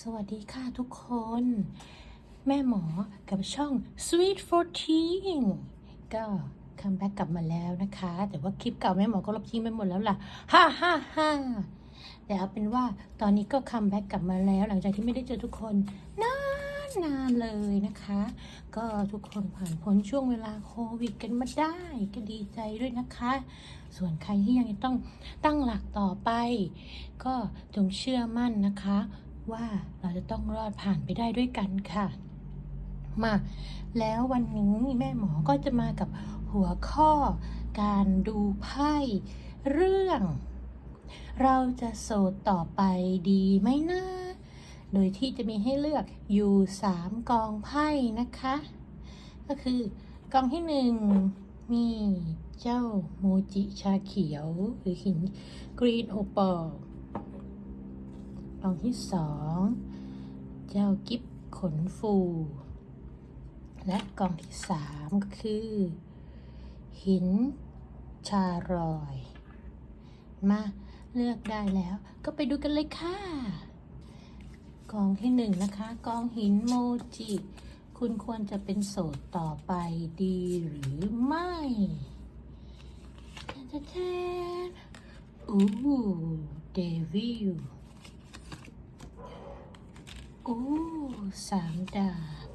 สวัสดีค่ะทุกคน แม่หมอกับช่อง Sweet 14 ก็คัมแบ็กกลับมาแล้วนะคะ แต่ว่าคลิปเก่าแม่หมอก็ลบทิ้งไปหมดแล้วล่ะฮ่าฮ่าฮ่าแต่เอาเป็นว่าตอนนี้ก็คัมแบ็กกลับมาแล้ว หลังจากที่ไม่ได้เจอทุกคนนานนานเลยนะคะ ก็ทุกคนผ่านพ้นช่วงเวลาโควิดกันมาได้ ก็ดีใจด้วยนะคะ ส่วนใครที่ยังต้องตั้งหลักต่อไป ก็จงเชื่อมั่นนะคะ ว่าเราจะต้องรอดผ่านไปได้ด้วยกันค่ะ มาแล้ววันนี้แม่หมอก็จะมากับหัวข้อการดูไพ่เรื่อง เราจะโสดต่อไปดีไหมนะโดยที่จะมีให้เลือกอยู่สามกองไพ่นะคะ ก็คือกองที่หนึ่งมีเจ้าโมจิชาเขียว หรือหินกรีนโอปอล องที่สอง เจ้ากิฟขนฟู และกองที่สามก็คือ หินชารอย มาเลือกได้แล้วก็ไปดูกันเลยค่ะ กองที่หนึ่งนะคะ กองหินโมจิ คุณควรจะเป็นโสดต่อไปดีหรือไม่แทนแทนอู้เดวิล โอ้สามดาบ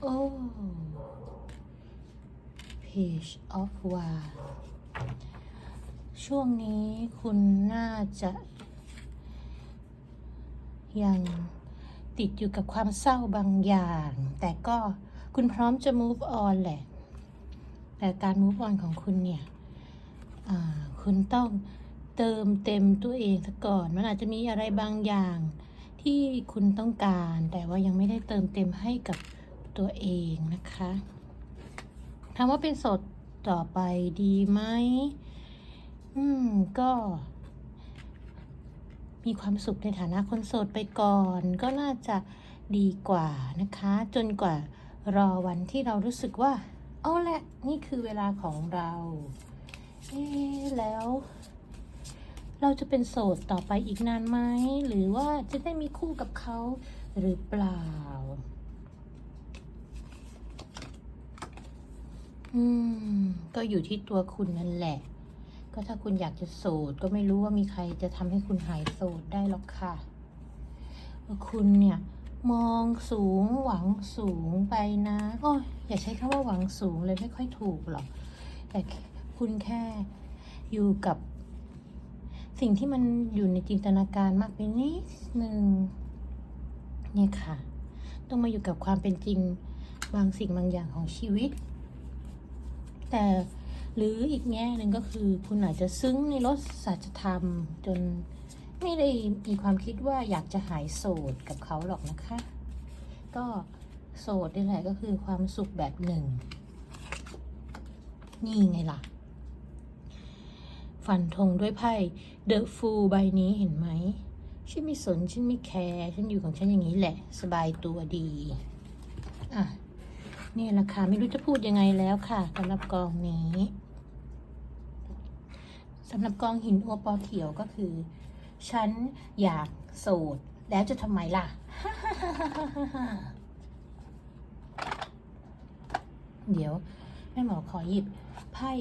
โอ้ Page of Wands ช่วงนี้คุณน่าจะ ยังติดอยู่กับความเศร้าบางอย่าง แต่ก็คุณพร้อมจะ move on แหละ แต่การ move on ของคุณเนี่ยคุณต้อง เติมเต็มตัวเองซะก่อน มันอาจจะมีอะไรบางอย่างที่คุณต้องการ แต่ว่ายังไม่ได้เติมเต็มให้กับตัวเองนะคะถามว่าเป็นสดต่อไปดีไหมอืม ก็ มีความสุขในฐานะคนโสดไปก่อน ก็น่าจะดีกว่านะคะ จนกว่ารอวันที่เรารู้สึกว่า เอาละนี่คือเวลาของเรา เอ๊แล้ว เราจะเป็นโสดต่อไปอีกนานไหม หรือว่าจะได้มีคู่กับเขาหรือเปล่า อืม ก็อยู่ที่ตัวคุณนั่นแหละ ก็ถ้าคุณอยากจะโสด ก็ไม่รู้ว่ามีใครจะทำให้คุณหายโสดได้หรอกค่ะคุณเนี่ยมองสูงหวังสูงไปนะโอ้ยอย่าใช้คำว่าหวังสูงเลยไม่ค่อยถูกหรอก แต่คุณแค่อยู่กับ สิ่งที่มันอยู่ในจินตนาการมากไปนิดนึงเนี่ยค่ะ ต้องมาอยู่กับความเป็นจริงบางสิ่งบางอย่างของชีวิต แต่หรืออีกแง่หนึ่งก็คือ คุณอาจจะซึ้งในรสสัจธรรม จนไม่ได้มีความคิดว่าอยากจะหายโสดกับเขาหรอกนะคะ ก็โสดนี่แหละก็คือความสุขแบบหนึ่ง นี่ไงล่ะ ฟันธงด้วยไพ่ The Fool ใบนี้เห็นไหม ฉันไม่สน ฉันไม่แคร์ ฉันอยู่ของฉันอย่างนี้แหละ สบายตัวดี อะ นี่แหละค่ะ ไม่รู้จะพูดยังไงแล้วค่ะสำหรับกองนี้สำหรับกองหินอัวปอเขียวก็คือ ฉันอยากโสด แล้วจะทำไมล่ะ เดี๋ยว แม่หมอขอหยิบไพ่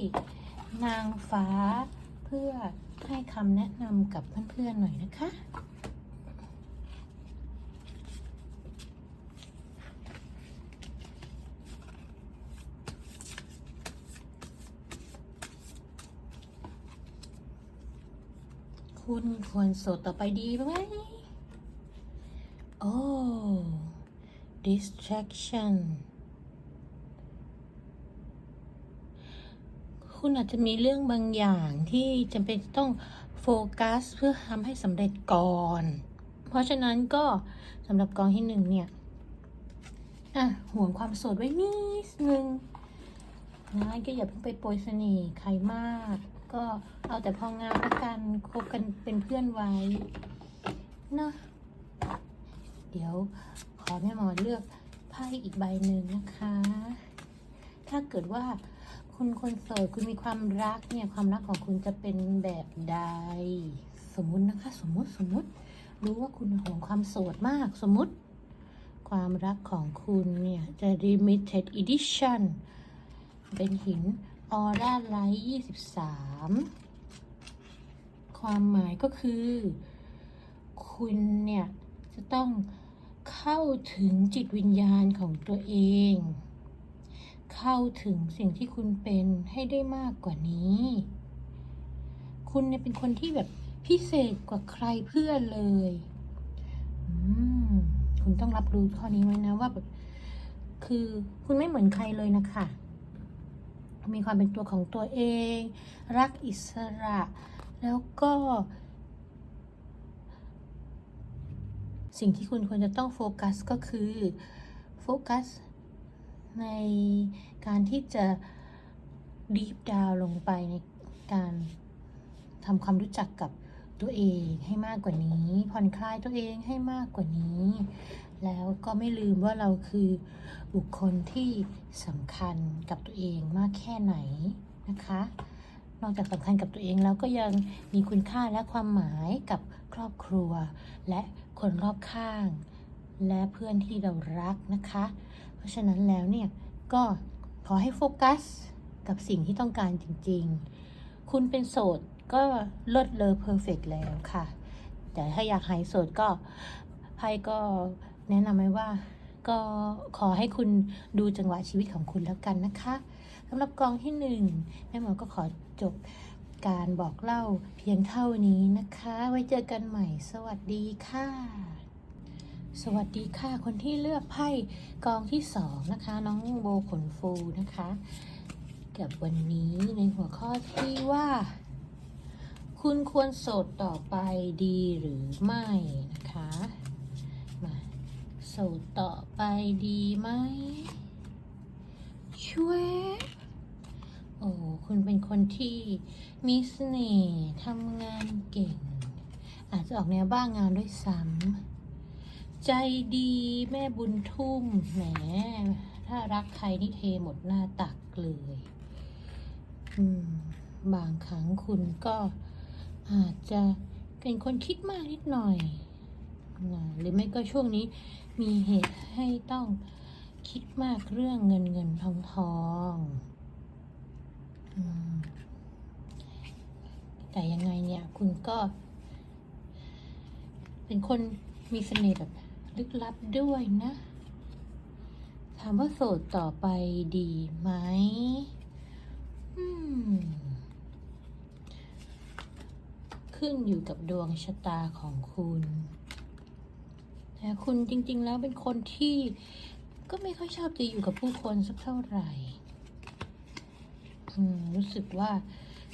นางฟ้า พื่อให้คำแนะนำกับเพื่อนๆหน่อยนะคะคุณควรโสดต่อไปดีไหมโอ้ distraction คุณอาจจะมีเรื่องบางอย่างที่จำเป็นต้องโฟกัสเพื่อทำให้สำเร็จก่อน เพราะฉะนั้นก็สำหรับกองที่หนึ่งเนี่ยอะห่วงความโสดไว้นิดนึงนะก็อย่าเพิ่งไปโปรยเสน่ห์ใครมาก ก็เอาแต่พองามละกันคบกันเป็นเพื่อนไว้เนอะเดี๋ยวขอแม่หมอเลือกไพ่อีกใบหนึ่งนะคะ ถ้าเกิดว่า คุณคนโสดคุณมีความรักเนี่ยความรักของคุณจะเป็นแบบใด สมมุตินะคะ สมมุติสมมุติ รู้ว่าคุณหวงความโสดมากสมมุติ ความรักของคุณเนี่ยจะ limited edition เป็นหินออร่าไลท์23ความหมายก็คือ คุณเนี่ยจะต้องเข้าถึงจิตวิญญาณของตัวเอง เข้าถึงสิ่งที่คุณเป็นให้ได้มากกว่านี้ คุณเนี่ยเป็นคนที่แบบพิเศษกว่าใครเพื่อนเลยอืมคุณต้องรับรู้ข้อนี้ไว้นะว่าแบบคือคุณไม่เหมือนใครเลยนะคะมีความเป็นตัวของตัวเอง รักอิสระ แล้วก็ สิ่งที่คุณควรจะต้องโฟกัสก็คือ โฟกัส ในการที่จะดีฟดาวลงไปในการทำความรู้จักกับตัวเองให้มากกว่านี้ ผ่อนคลายตัวเองให้มากกว่านี้ แล้วก็ไม่ลืมว่าเราคือบุคคลที่สำคัญกับตัวเองมากแค่ไหนนะคะ นอกจากสำคัญกับตัวเองแล้วก็ยังมีคุณค่าและความหมายกับครอบครัว และคนรอบข้าง และเพื่อนที่เรารักนะคะ เพราะฉะนั้นแล้วเนี่ยก็ขอให้โฟกัสกับสิ่งที่ต้องการจริงๆ คุณเป็นโสดก็เลิศเลอเพอร์เฟกแล้วค่ะ แต่ถ้าอยากหายโสดก็ไพ่ก็แนะนำไว้ว่าก็ขอให้คุณดูจังหวะชีวิตของคุณแล้วกันนะคะสำหรับกองที่หนึ่งแม่หมอก็ขอจบการบอกเล่าเพียงเท่านี้นะคะ ไว้เจอกันใหม่สวัสดีค่ะ สวัสดีค่ะ คนที่เลือกไพ่กองที่สองนะคะ น้องโบขนฟูนะคะกับวันนี้ในหัวข้อที่ว่า คุณควรโสดต่อไปดีหรือไม่นะคะมาโสดต่อไปดีไหมช่วยโอ้คุณเป็นคนที่มีเสน่ห์ทำงานเก่ง อาจจะออกแนวบ้างงานด้วยซ้ำ ใจดีแม่บุญทุ่มแหม ถ้ารักใครนี่เทหมดหน้าตักเลยบางครั้งคุณก็อาจจะเป็นคนคิดมากนิดหน่อยนะหรือไม่ก็ช่วงนี้มีเหตุให้ต้องคิดมากเรื่องเงินเงินทองทองแต่ยังไงเนี่ยคุณก็ เป็นคนมีเสน่ห์แบบ ลึกลับด้วยนะ ถามว่าโสดต่อไปดีไหมขึ้นอยู่กับดวงชะตาของคุณแต่คุณจริง ๆ แล้วเป็นคนที่ก็ไม่ค่อยชอบจะอยู่กับผู้คนสักเท่าไหร่รู้สึกว่า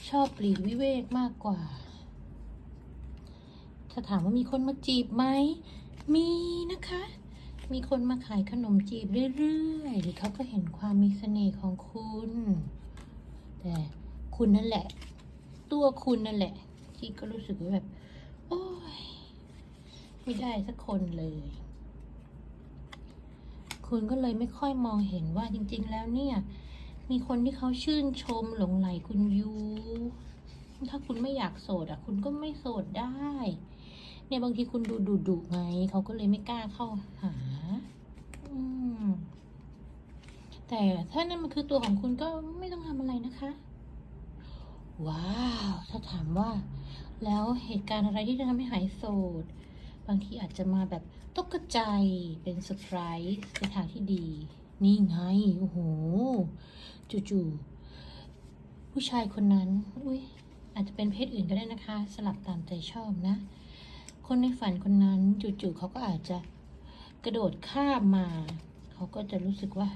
ชอบปลีกวิเวกมากกว่า ถ้าถามว่ามีคนมาจีบไหม มีนะคะ มีคนมาขายขนมจีบเรื่อยๆเขาก็เห็นความมีเสน่ห์ของคุณ แต่คุณนั่นแหละ ตัวคุณนั่นแหละ ที่ก็รู้สึกว่าแบบ โอ้ย ไม่ได้สักคนเลย คุณก็เลยไม่ค่อยมองเห็นว่าจริง ๆ แล้วเนี่ย มีคนที่เขาชื่นชมหลงไหลคุณอยู่ถ้าคุณไม่อยากโสดอะ คุณก็ไม่โสดได้ เนี่ยบางทีคุณดูดุดุไงเขาก็เลยไม่กล้าเข้าหา อืม แต่ถ้านั่นมันคือตัวของคุณก็ไม่ต้องทำอะไรนะคะ ว้าว ถ้าถามว่า แล้วเหตุการณ์อะไรที่จะทำให้หายโสด บางทีอาจจะมาแบบตกใจเป็นเซอร์ไพรส์ในทางที่ดี นี่ไง โอ้โห จู่ๆผู้ชายคนนั้น อุ้ยอาจจะเป็นเพศอื่นก็ได้นะคะ สลับตามใจชอบนะ คนในฝันคนนั้นจู่ๆเขาก็อาจจะกระโดดข้ามมา เขาก็จะรู้สึกว่า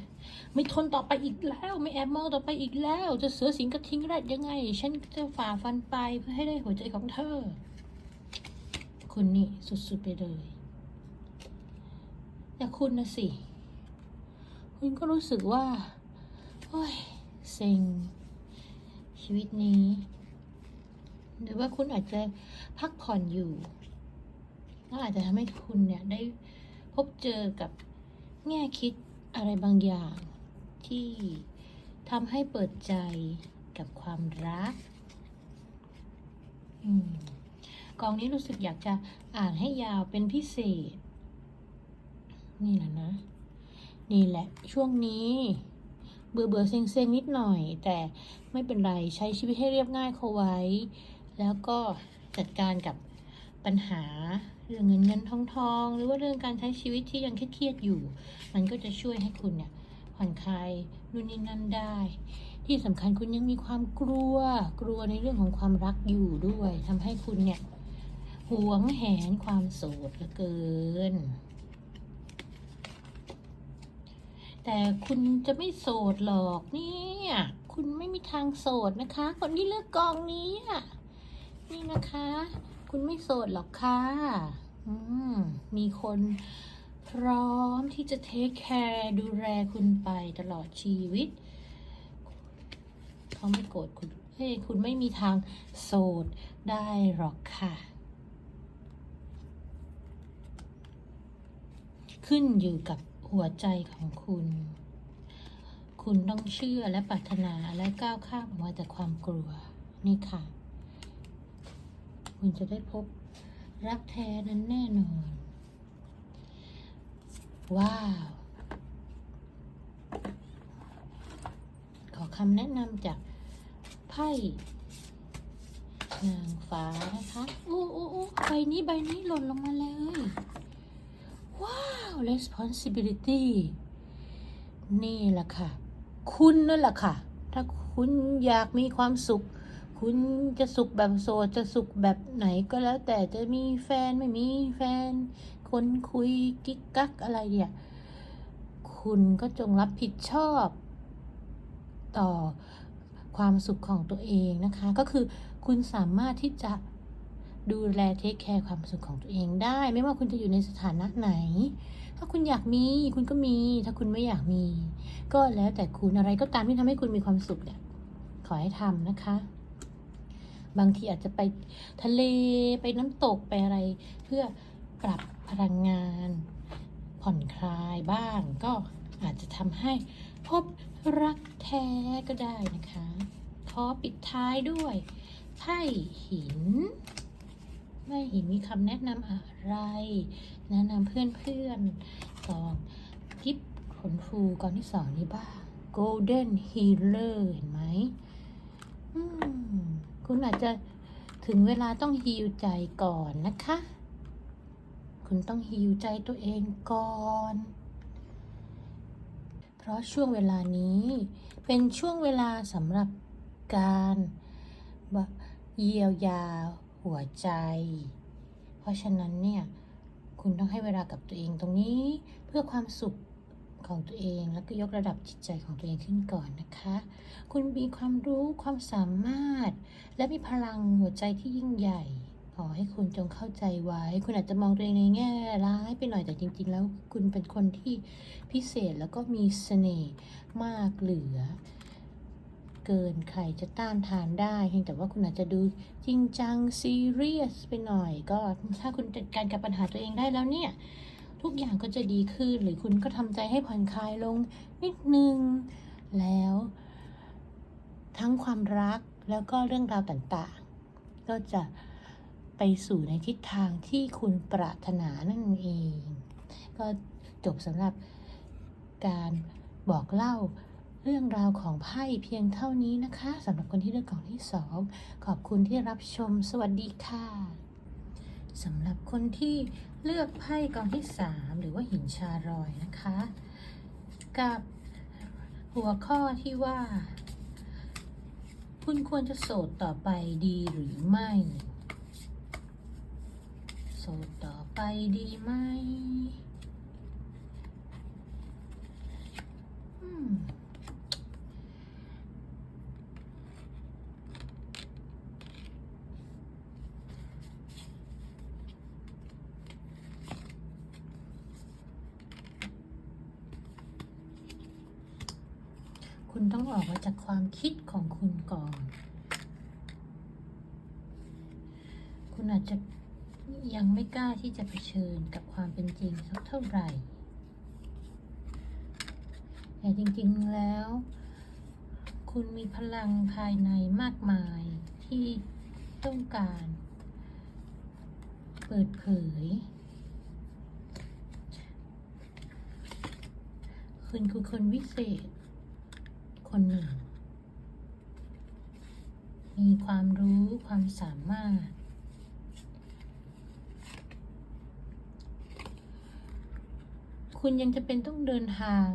ไม่ทนต่อไปอีกแล้ว ไม่แอบมองต่อไปอีกแล้ว จะเสือสิงกระทิ้งแรดยังไง ฉันจะฝ่าฟันไปเพื่อให้ได้หัวใจของเธอคุณนี่สุดๆไปเลย แต่คุณนะสิ คุณก็รู้สึกว่าโอ้ยเซ็งชีวิตนี้ หรือว่าคุณอาจจะพักผ่อนอยู่ แล้วอาจจะทำให้คุณเนี่ยได้พบเจอกับแง่คิดอะไรบางอย่าง ที่ทำให้เปิดใจกับความรักอกองนี้รู้สึกอยากจะอ่านให้ยาวเป็นพิเศษ นี่แหละนะ นี่แหละ ช่วงนี้ เบื่อเบื่อเซ็งเซ็งนิดหน่อย แต่ไม่เป็นไรใช้ชีวิตให้เรียบง่ายเข้าไว้ แล้วก็จัดการกับปัญหา รื่องเงินเงินทองทอง หรือว่าเรื่องการใช้ชีวิตที่ยังเครียดอยู่ มันก็จะช่วยให้คุณเนี่ยผ่อนคลายนู่นนี่นั่นได้ ที่สำคัญคุณยังมีความกลัว กลัวในเรื่องของความรักอยู่ด้วยทำให้คุณเนี่ยหวงแหนความโสดเหลือเกิน แต่คุณจะไม่โสดหรอกเนี่ยคุณไม่มีทางโสดนะคะ คนที่เลือกกองนี้นี่นะคะ คุณไม่โสดหรอกค่ะ มีคนพร้อมที่จะเทคแคร์ดูแลคุณไปตลอดชีวิต เขาไม่โกรธคุณเฮ้ยคุณไม่มีทางโสดได้หรอกค่ะ ขึ้นอยู่กับหัวใจของคุณ คุณต้องเชื่อและปรารถนาและก้าวข้ามออกมาจากความกลัว นี่ค่ะ คุณจะได้พบ รักแท้นั้นแน่นอน ว้าว ขอคำแนะนำจากไพ่นางฟ้านะคะโอ้โอ้ใบนี้ใบนี้หล่นลงมาเลย ว้าว responsibility นี่แหละค่ะ คุณนั่นแหละค่ะ ถ้าคุณอยากมีความสุข คุณจะสุขแบบโสดจะสุขแบบไหนก็แล้ว แต่จะมีแฟนไม่มีแฟน คนคุยกิ๊กกักอะไรเนี่ยคุณก็จงรับผิดชอบ ต่อความสุขของตัวเองนะคะ ก็คือคุณสามารถที่จะดูแลเทคแคร์ความสุขของตัวเองได้ ไม่ว่าคุณจะอยู่ในสถานะไหน ถ้าคุณอยากมีคุณก็มี ถ้าคุณไม่อยากมี ก็แล้วแต่คุณอะไรก็ตามที่ทำให้คุณมีความสุขเนี่ย ขอให้ทำนะคะ บางทีอาจจะไปทะเลไปน้ำตกไปอะไร เพื่อปรับพลังงาน ผ่อนคลายบ้าง ก็อาจจะทำให้พบรักแท้ก็ได้นะคะ ขอปิดท้ายด้วยไพ่หินไพ่หินมีคำแนะนำอะไร แนะนำเพื่อนๆกองกิฟขนฟูกองที่สองนี้บ้าง Golden Healer เห็นไหมอืม คุณอาจจะถึงเวลาต้องฮีลใจก่อนนะคะ คุณต้องฮีลใจตัวเองก่อน เพราะช่วงเวลานี้เป็นช่วงเวลาสำหรับการเยียวยาหัวใจ เพราะฉะนั้นเนี่ย คุณต้องให้เวลากับตัวเองตรงนี้เพื่อความสุข ของตัวเอง แล้วก็ยกระดับจิตใจของตัวเองขึ้นก่อนนะคะ คุณมีความรู้ความสามารถ และมีพลังหัวใจที่ยิ่งใหญ่ ขอให้คุณจงเข้าใจไว้ คุณอาจจะมองตัวเองในแง่ร้ายไปหน่อยแต่จริง ๆ แล้วคุณเป็นคนที่พิเศษแล้วก็มีเสน่ห์มากเหลือเกินใครจะต้านทานได้เพียงแต่ว่าคุณอาจจะดูจริงจังซีเรียสไปหน่อยก็ถ้าคุณจัดการกับปัญหาตัวเองได้แล้วเนี่ย ทุกอย่างก็จะดีขึ้นหรือคุณก็ทำใจให้ผ่อนคลายลงนิดนึง แล้ว ทั้งความรักแล้วก็เรื่องราวต่างๆ ก็จะไปสู่ในทิศทางที่คุณปรารถนานั่นเอง ก็จบสำหรับการบอกเล่าเรื่องราวของไพ่เพียงเท่านี้นะคะสำหรับคนที่เลือกกล่องที่สองขอบคุณที่รับชมสวัสดีค่ะ สำหรับคนที่เลือกไพ่กองที่สามหรือว่าหินชารอยนะคะ กับหัวข้อที่ว่า คุณควรจะโสดต่อไปดีหรือไม่ โสดต่อไปดีไหม อืม คุณต้องออกมาจากความคิดของคุณก่อน คุณอาจจะยังไม่กล้าที่จะเผชิญกับความเป็นจริงสักเท่าไหร่ แต่จริงๆแล้ว คุณมีพลังภายในมากมายที่ต้องการ เปิดเผย คุณคือคนวิเศษ คนหนึ่ง มีความรู้ความสามารถ คุณยังจะเป็นต้องเดินทาง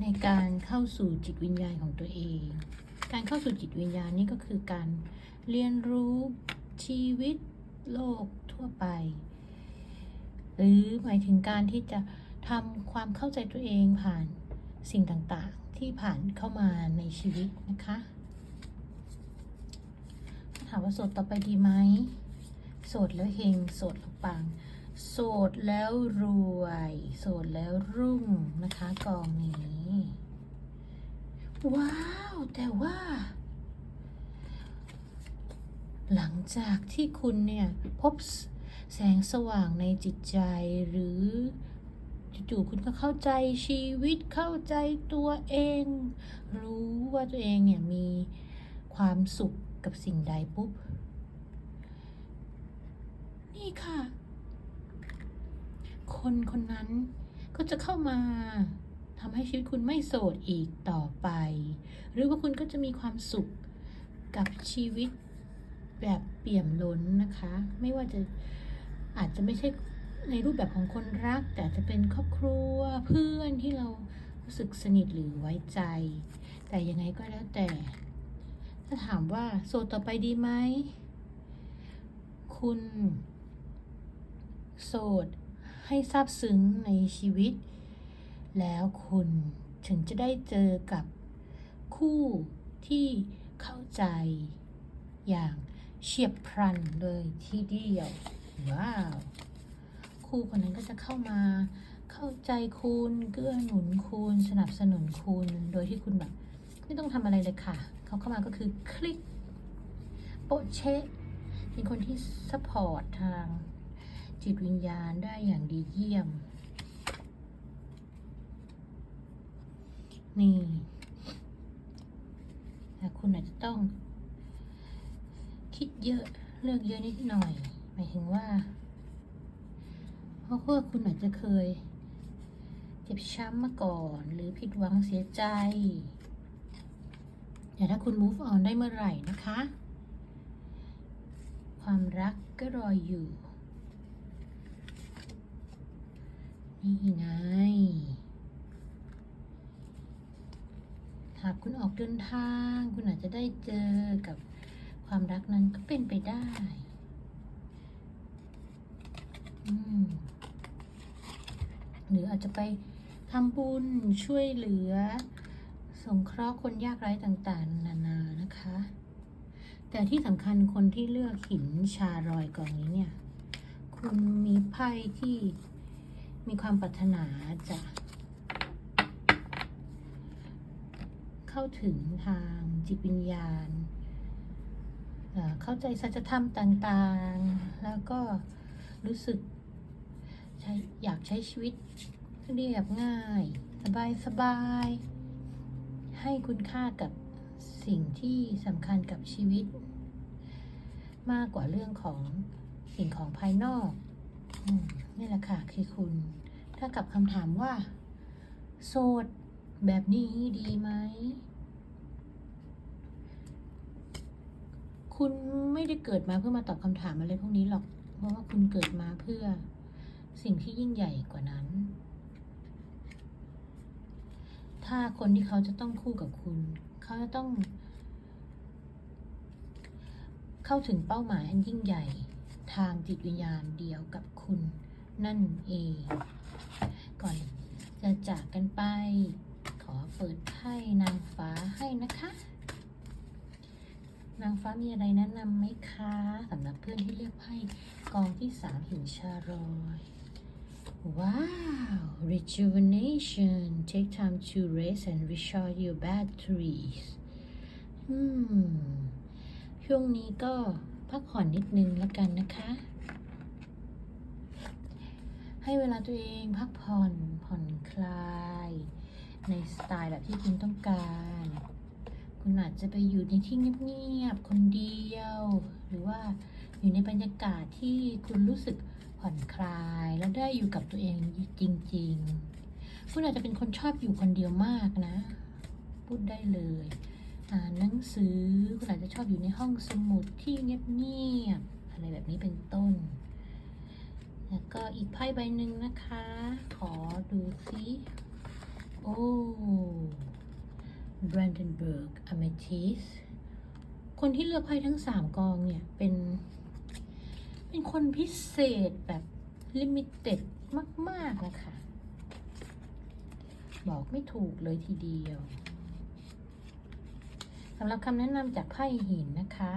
ในการเข้าสู่จิตวิญญาณของตัวเอง การเข้าสู่จิตวิญญาณนี่ก็คือการเรียนรู้ชีวิตโลกทั่วไป หรือหมายถึงการที่จะทำความเข้าใจตัวเองผ่านสิ่งต่างๆ ที่ผ่านเข้ามาในชีวิตนะคะถามว่าโสดต่อไปดีไหมโสดแล้วเฮงโสดแล้วปัง โสดแล้วรวย โสดแล้วรุ่งนะคะ กองนี้ ว้าว แต่ว่า หลังจากที่คุณเนี่ย พบแสงสว่างในจิตใจหรือ จู่ๆคุณก็เข้าใจชีวิตเข้าใจตัวเอง รู้ว่าตัวเองเนี่ยมีความสุขกับสิ่งใดปุ๊บ นี่ค่ะ คนคนนั้นก็จะเข้ามาทำให้ชีวิตคุณไม่โสดอีกต่อไป หรือว่าคุณก็จะมีความสุขกับชีวิตแบบเปี่ยมล้นนะคะ ไม่ว่าจะอาจจะไม่ใช่ ในรูปแบบของคนรัก แต่จจะเป็นครอบครัวเพื่อนที่เรารู้สึกสนิทหรือไว้ใจ แต่ยังไงก็แล้วแต่ ถ้าถามว่าโสดต่อไปดีไหม คุณ โสดให้ซาบซึ้งในชีวิต แล้วคุณถึงจะได้เจอกับคู่ที่เข้าใจอย่างเฉียบพลันเลยทีเดียว ว้าว คู่คนนั้นก็จะเข้ามา เข้าใจคุณเกื้อหนุนคุณ สนับสนุนคุณ โดยที่คุณแบบไม่ต้องทำอะไรเลยค่ะ เขาเข้ามาก็คือคลิกโปะเชะเป็นคนที่ซัพพอร์ตทางจิตวิญญาณได้อย่างดีเยี่ยม นี่แต่คุณอาจจะต้อง คิดเยอะเลือกเยอะนิดหน่อย หมายถึงว่า ว่าคุณอาจจะเคย เจ็บช้ำมาก่อน หรือผิดหวังเสียใจ แต่ถ้าคุณ move on ได้เมื่อไหร่นะคะ ความรักก็รออยู่ นี่ไง หากคุณออกเดินทาง คุณอาจจะได้เจอกับความรักนั้นก็เป็นไปได้ อืม หรืออาจจะไปทำบุญช่วยเหลือ สงเคราะห์คนยากไร้ต่างๆ นานานะคะ แต่ที่สำคัญคนที่เลือกหินชารอยกองนี้เนี่ย คุณมีไพ่ที่มีความปรารถนาจะเข้าถึงทางจิตวิญญาณ เข้าใจสัจธรรมต่างๆ แล้วก็รู้สึก ช้อยากใช้ชีวิตเรียบง่าย สบายสบาย ให้คุณค่ากับสิ่งที่สำคัญกับชีวิต มากกว่าเรื่องของสิ่งของภายนอกอนี่แหละค่ะคือคุณ ถ้ากับคำถามว่า โสดแบบนี้ดีไหมคุณไม่ได้เกิดมาเพื่อมาตอบคำถามอะไรพวกนี้หรอก เพราะว่าคุณเกิดมาเพื่อ สิ่งที่ยิ่งใหญ่กว่านั้น ถ้าคนที่เขาจะต้องคู่กับคุณ เขาจะต้อง เข้าถึงเป้าหมายอันยิ่งใหญ่ทางจิตวิญญาณเดียวกับคุณ นั่นเอง ก่อนจะจากกันไป ขอเปิดไพ่นางฟ้าให้นะคะ นางฟ้ามีอะไรแนะนำไหมคะสำหรับเพื่อนที่เลือกไพ่กองที่สามหินชารอย ว้าว rejuvenation take time to rest and recharge your batteries อืม ช่วงนี้ก็พักผ่อนนิดนึงแล้วกันนะคะ ให้เวลาตัวเองพักผ่อนผ่อนคลาย ในสไตล์แบบที่คุณต้องการ คุณอาจจะไปอยู่ในที่เงียบๆคนเดียว หรือว่าอยู่ในบรรยากาศที่คุณรู้สึก ผ่อนคลายแล้วได้อยู่กับตัวเองจริง ๆ คุณอาจจะเป็นคนชอบอยู่คนเดียวมากนะ พูดได้เลยอ่านหนังสือคุณอาจจะชอบอยู่ในห้องสมุดที่เงียบๆอะไรแบบนี้เป็นต้น แล้วก็อีกไพ่ใบหนึ่งนะคะ ขอดูสิโอ้ Brandenburg Amethyst คนที่เลือกไพ่ทั้งสามกองเนี่ย เป็น เป็นคนพิเศษแบบลิมิเต็ดมาก ๆ นะคะ บอกไม่ถูกเลยทีเดียวสำหรับคำแนะนำจากไพ่หินนะคะ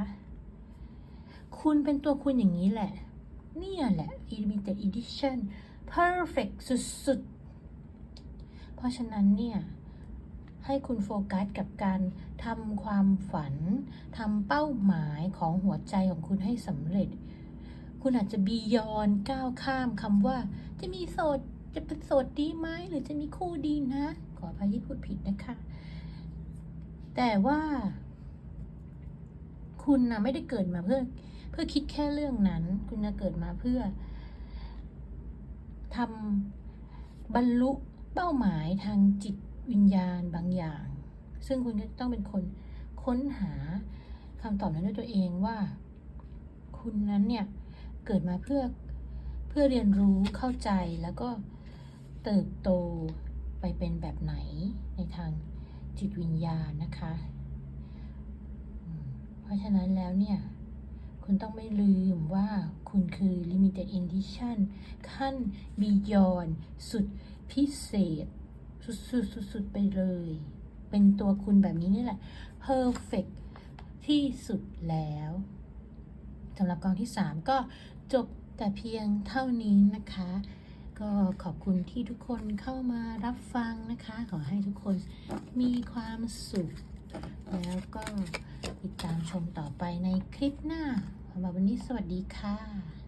คุณเป็นตัวคุณอย่างนี้แหละ เนี่ยแหละ limited edition perfect สุด ๆ เพราะฉะนั้นเนี่ย ให้คุณโฟกัสกับการทำความฝันทำเป้าหมายของหัวใจของคุณให้สำเร็จ คุณอาจจะบียอนก้าวข้ามคำว่า จะมีโสดจะเป็นโสดดีไหมหรือจะมีคู่ดีนะ ขออภัยที่พูดผิดนะคะ แต่ว่า คุณนะไม่ได้เกิดมาเพื่อ เพื่อคิดแค่เรื่องนั้น คุณนะเกิดมาเพื่อทำบรรลุเป้าหมายทางจิตวิญญาณบางอย่าง ซึ่งคุณก็ต้องเป็นคนค้นหาคำตอบนั้นด้วยตัวเองว่า คุณนั้นเนี่ย เกิดมาเพื่อเพื่อเรียนรู้เข้าใจแล้วก็เติบโตไปเป็นแบบไหนในทางจิตวิญญาณนะคะ เพราะฉะนั้นแล้วเนี่ย คุณต้องไม่ลืมว่าคุณคือ limited edition ขั้น beyond สุดพิเศษ สุดๆสุดๆไปเลย เป็นตัวคุณแบบนี้นี่แหละ perfect ที่สุดแล้วสำหรับกองที่ 3 ก็ จบแต่เพียงเท่านี้นะคะ ก็ขอบคุณที่ทุกคนเข้ามารับฟังนะคะ ขอให้ทุกคนมีความสุข แล้วก็ติดตามชมต่อไปในคลิปหน้าสำหรับวันนี้สวัสดีค่ะ